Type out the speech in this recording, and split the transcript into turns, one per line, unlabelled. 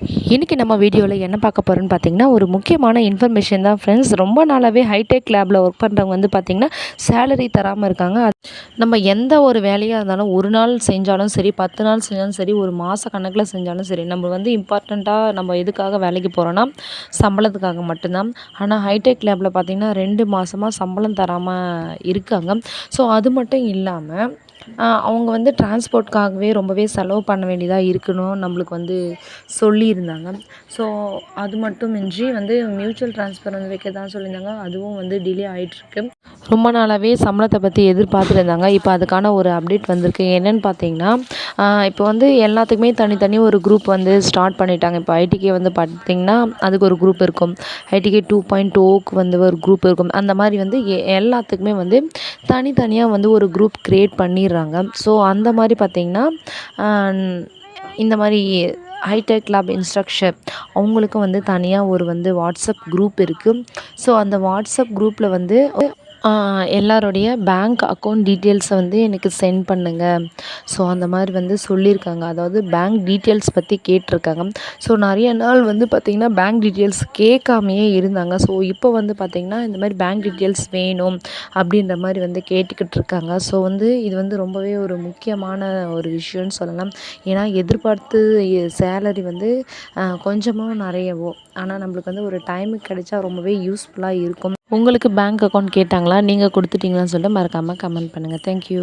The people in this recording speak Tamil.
இன்றைக்கி நம்ம வீடியோவில் என்ன பார்க்க போகிறோன்னு பார்த்தீங்கன்னா ஒரு முக்கியமான இன்ஃபர்மேஷன் தான் ஃப்ரெண்ட்ஸ் ரொம்ப நாளாகவே ஹைடெக் லேபில் ஒர்க் பண்ணுறவங்க வந்து பார்த்திங்கன்னா சேலரி தராமல் இருக்காங்க. அது நம்ம எந்த ஒரு வேலையாக இருந்தாலும் ஒரு நாள் செஞ்சாலும் சரி பத்து நாள் செஞ்சாலும் சரி ஒரு மாத கணக்கில் செஞ்சாலும் சரி நம்ம வந்து இம்பார்ட்டண்ட்டாக நம்ம எதுக்காக வேலைக்கு போகிறோன்னா சம்பளத்துக்காக மட்டும்தான். ஆனால் ஹைடெக் லேபில் பார்த்திங்கன்னா ரெண்டு மாதமாக சம்பளம் தராமல் இருக்காங்க. ஸோ அது மட்டும் இல்லாமல் அவங்க வந்து டிரான்ஸ்போர்ட்காகவே ரொம்பவே செலவு பண்ண வேண்டியதாக இருக்கணும் நம்மளுக்கு வந்து சொல்லியிருந்தாங்க. ஸோ அது மட்டுமின்றி வந்து மியூச்சுவல் ட்ரான்ஸ்ஃபர் வந்து வைக்கிறதா சொல்லியிருந்தாங்க. அதுவும் வந்து டிலே ஆகிட்டுருக்கு ரொம்ப நாளாகவே சம்பளத்தை பற்றி எதிர்பார்த்துருந்தாங்க. இப்போ அதுக்கான ஒரு அப்டேட் வந்திருக்கு. என்னென்னு பார்த்தீங்கன்னா இப்போ வந்து எல்லாத்துக்குமே தனித்தனி ஒரு குரூப் வந்து ஸ்டார்ட் பண்ணிட்டாங்க. இப்போ ஐடிகே வந்து பார்த்திங்கன்னா அதுக்கு ஒரு குரூப் இருக்கும். ஐடிகே டூ பாயிண்ட் டூக்கு வந்து ஒரு குரூப் இருக்கும். அந்த மாதிரி வந்து எ எல்லாத்துக்குமே வந்து தனித்தனியாக வந்து ஒரு குரூப் க்ரியேட் பண்ணிடுறாங்க. ஸோ அந்த மாதிரி பார்த்திங்கன்னா இந்த மாதிரி ஹைடெக் லேப் இன்ஸ்ட்ரக்ஷர் அவங்களுக்கும் வந்து தனியாக ஒரு வந்து வாட்ஸ்அப் குரூப் இருக்குது ஸோ அந்த வாட்ஸ்அப் குரூப்பில் வந்து எல்லாருடைய பேங்க் அக்கௌண்ட் டீட்டெயில்ஸை வந்து எனக்கு சென்ட் பண்ணுங்கள் ஸோ அந்த மாதிரி வந்து சொல்லியிருக்காங்க அதாவது பேங்க் டீட்டெயில்ஸ் பற்றி கேட்டிருக்காங்க. ஸோ நிறைய நாள் வந்து பார்த்திங்கன்னா பேங்க் டீட்டெயில்ஸ் கேட்காமையே இருந்தாங்க. ஸோ இப்போ வந்து பார்த்திங்கன்னா இந்த மாதிரி பேங்க் டீட்டெயில்ஸ் வேணும் அப்படின்ற மாதிரி வந்து கேட்டுக்கிட்டு இருக்காங்க. ஸோ வந்து இது வந்து ரொம்பவே ஒரு முக்கியமான ஒரு விஷயம்னு சொல்லலாம். ஏன்னா எதிர்பார்த்து சேலரி வந்து கொஞ்சமோ நிறையவோ. ஆனால் நம்மளுக்கு வந்து ஒரு டைமுக்கு கிடைச்சா ரொம்பவே யூஸ்ஃபுல்லாக இருக்கும். உங்களுக்கு பேங்க் அக்கௌண்ட் கேட்டாங்களா? நீங்கள் கொடுத்துட்டீங்களான்னு சொல்லிட்டு மறக்காமல் கமெண்ட் பண்ணுங்கள் தேங்க்யூ